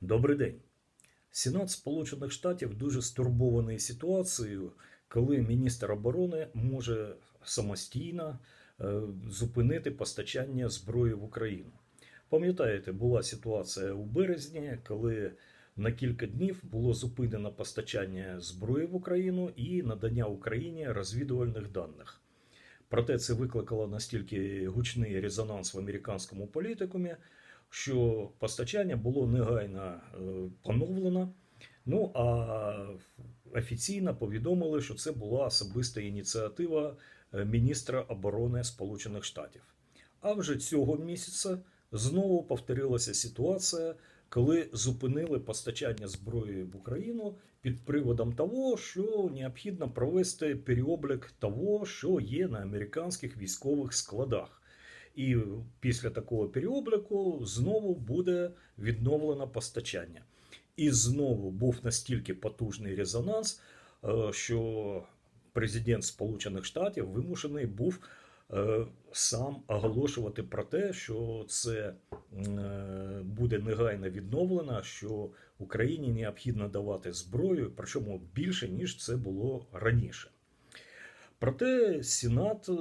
Добрий день. Сенат Сполучених Штатів дуже стурбований ситуацією, коли міністр оборони може самостійно е, зупинити постачання зброї в Україну. Пам'ятаєте, була ситуація у березні, коли на кілька днів було зупинено постачання зброї в Україну і надання Україні розвідувальних даних. Проте це викликало настільки гучний резонанс в американському політикумі, що постачання було негайно е, поновлено. Ну а офіційно повідомили, що це була особиста ініціатива е, міністра оборони Сполучених Штатів. А вже цього місяця знову повторилася ситуація, коли зупинили постачання зброї в Україну під приводом того, що необхідно провести переоблік того, що є на американських військових складах. І після такого переобліку знову буде відновлено постачання. І знову був настільки потужний резонанс, е, що президент Сполучених Штатів вимушений був е, сам оголошувати про те, що це е, буде негайно відновлено, що Україні необхідно давати зброю, причому більше ніж це було раніше. Проте Сенат, е,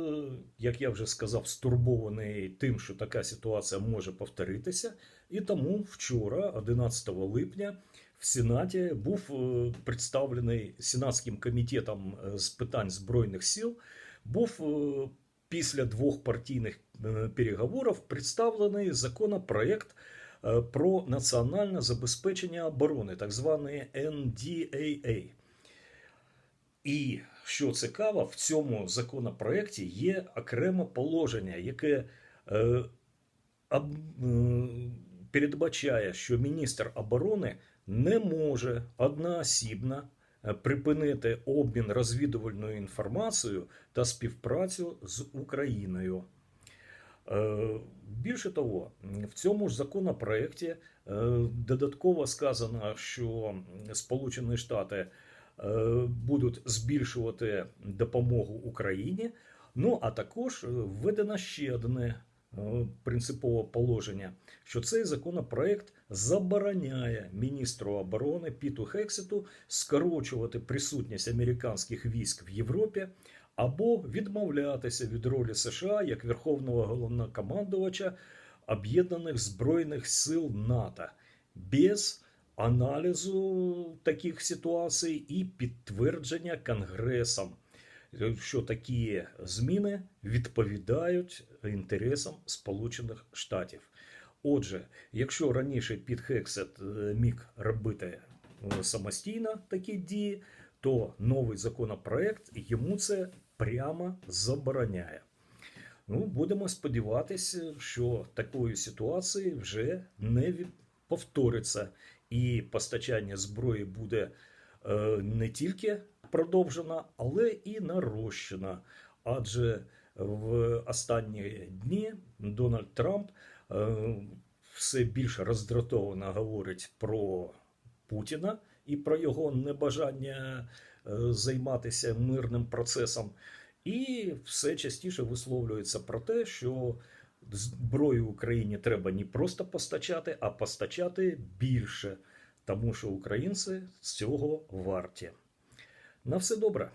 як я вже сказав, стурбований тим, що така ситуація може повторитися, і тому вчора, 11 липня, в Сенаті був е, представлений Сенатським комітетом е, з питань збройних сил, був після двох партійних переговорів представлений законопроект про національне забезпечення оборони, так званий NDAA. І що цікаво, в цьому законопроекті є окреме положення, яке е, об, е, передбачає, що міністр оборони не може одноосібно е, припинити обмін розвідувальною інформацією та співпрацю з Україною. Е, Більше того, в цьому ж законопроекті е, додатково сказано, що Сполучені Штати будуть збільшувати допомогу Україні. Ну а також е, введено ще одне е, принципове положення, що цей законопроект забороняє міністру оборони Піту Хексету скорочувати присутність американських військ в Європі або відмовлятися від ролі США як верховного головнокомандувача Об'єднаних Збройних сил НАТО без аналізу таких ситуацій і підтвердження Конгресом, що такі зміни відповідають інтересам Сполучених Штатів. Отже, якщо раніше Піт Хексет е, міг робити е, самостійно такі дії, то новий законопроект йому це прямо забороняє. Ну, будемо сподіватися, що такої ситуації вже не повториться, і постачання зброї буде е, не тільки продовжено, але і нарощено. Адже в останні дні Дональд Трамп е, все більше роздратовано говорить про Путіна і про його небажання е, займатися мирним процесом. І все частіше висловлюється про те, що зброю Україні треба не просто постачати, а постачати більше, тому що українці з цього варті. На все добре.